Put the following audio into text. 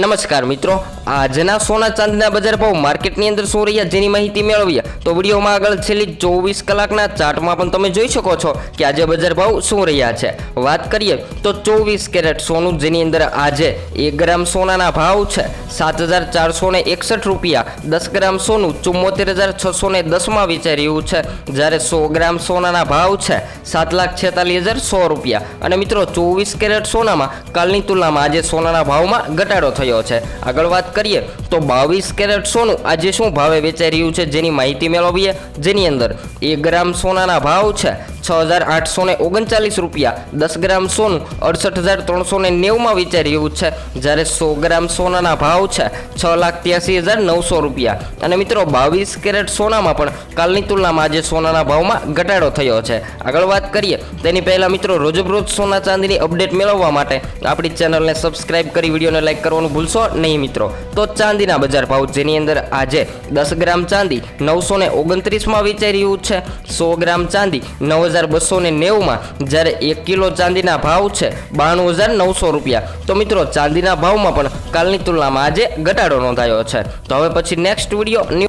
નમસ્કાર મિત્રો, આજના સોના ચાંદીના બજાર ભાવ માર્કેટની અંદર શું રહ્યા જેની માહિતી મેળવીએ, તો વિડીયોમાં આગળ છેલ્લી ચોવીસ કલાકના ચાર્ટમાં પણ તમે જોઈ શકો છો કે આજે બજાર ભાવ શું રહ્યા છે. વાત કરીએ તો ચોવીસ કેરેટ સોનું, જેની અંદર આજે એક ગ્રામ સોનાના ભાવ છે, સાત હજાર ચારસો ને એકસઠ રૂપિયા. દસ ગ્રામ સોનું ચુમ્મોતેર હજાર છસો ને દસમાં વેચાઈ રહ્યું છે. જ્યારે સો ગ્રામ સોનાના ભાવ છે, સાત લાખ છેતાલીસ હજાર સો રૂપિયા. અને મિત્રો, ચોવીસ કેરેટ સોનામાં કાલની તુલનામાં આજે સોનાના ભાવમાં ઘટાડો થયો છે. આગળ વાત કરીએ તો બાવીસ કેરેટ સોનું આજે શું ભાવે વેચાઈ રહ્યું છે? જેની માહિતી મેળવીએ. જેની અંદર એક ગ્રામ સોનાના ભાવ છે. છ હજાર આઠસો ઓગણચાલીસ રૂપિયા. દસ ગ્રામ સોનું, અડસઠ હજાર ત્રણસો ને નેવુંમાં વેચાઈ રહ્યું છે. જ્યારે સો ગ્રામ સોનાના ભાવ છે, છ લાખ ત્યાસી હજાર નવસો રૂપિયા. અને મિત્રો, બાવીસ કેરેટ સોનામાં પણ કાલની તુલનામાં આજે સોનાના ભાવમાં ઘટાડો થયો છે. આગળ વાત કરીએ, તેની પહેલાં મિત્રો, રોજબરોજ સોના ચાંદીની અપડેટ મેળવવા માટે આપણી ચેનલને સબસ્ક્રાઇબ કરી, વિડીયોને લાઇક કરવાનું ભૂલશો નહીં મિત્રો. તો ચાંદીના બજાર ભાવ, જેની અંદર આજે દસ ગ્રામ ચાંદી નવસો ને ઓગણત્રીસમાં વેચાઈ રહ્યું છે. સો ગ્રામ ચાંદી નવ હજાર બસો ને નેવુંમાં જ્યારે એક કિલો ચાંદીના ભાવ છે બાણું હજાર નવસો રૂપિયા. તો મિત્રો, ચાંદીના ભાવમાં પણ કાલની તુલનામાં આજે ઘટાડો નોંધાયો છે. તો હવે પછી નેક્સ્ટ વીડિયો